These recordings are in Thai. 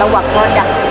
ระหวังพ่อจะแ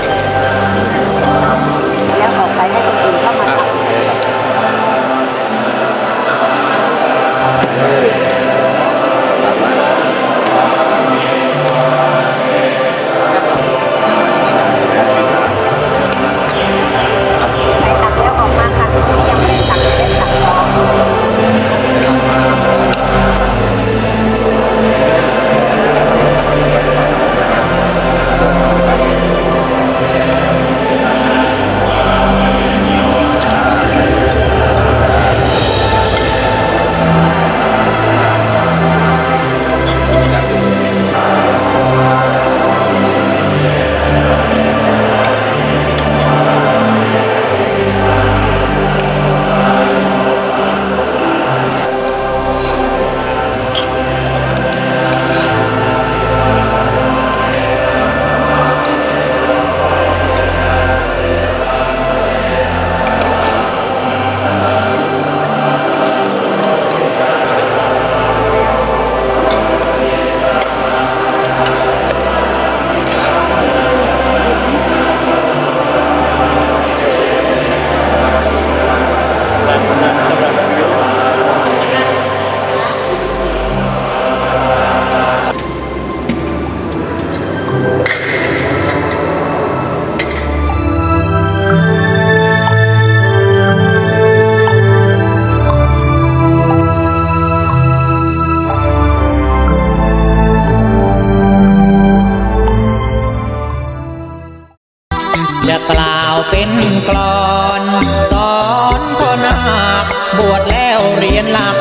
จะกล่าวเป็นกลอนสอนพ่อนาคบวชแล้วเรียนหลัก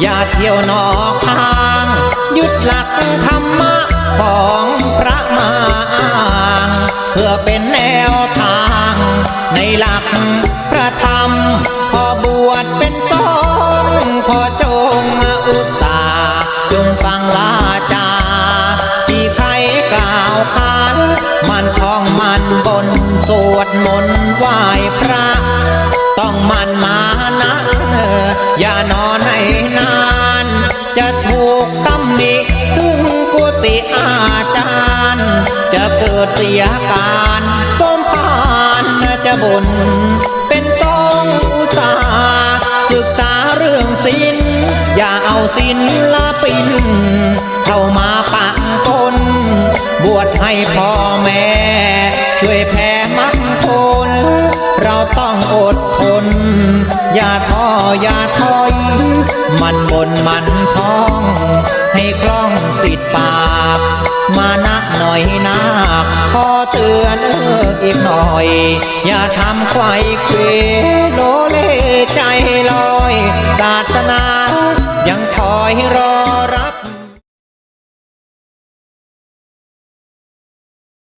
อย่าเที่ยวนอกทาง ยึดหลักธรรมะของพระมางเพื่อเป็นแนวทาง ในหลักพระธรรม พอบวชเป็นสงฆ์ขอจงอุตสาจงฟังวาจาที่ใครกล่าวขานมันมัน บนสวดมนต์ไหว้พระ ต้องมันมานะ อย่านอนให้นาน จะถูกตำหนิถึงกุฏิอาจารย์ จะเกิดเสียการสมพานจะบน เป็นต้องอุตสาหศึกษาเรื่องศิลอย่าเอาศิลปินเข้ามาปะปนบวชให้พ่อแม่ ช่วยแผ่มักผลเราต้องอดทน อย่าท้ออย่าถอย มันบนมันท้อง ให้คล่องติดปาก มานะหน่อยนาขอเตือนเอออีกหน่อย อย่าทำไขว้เควโลเลใจล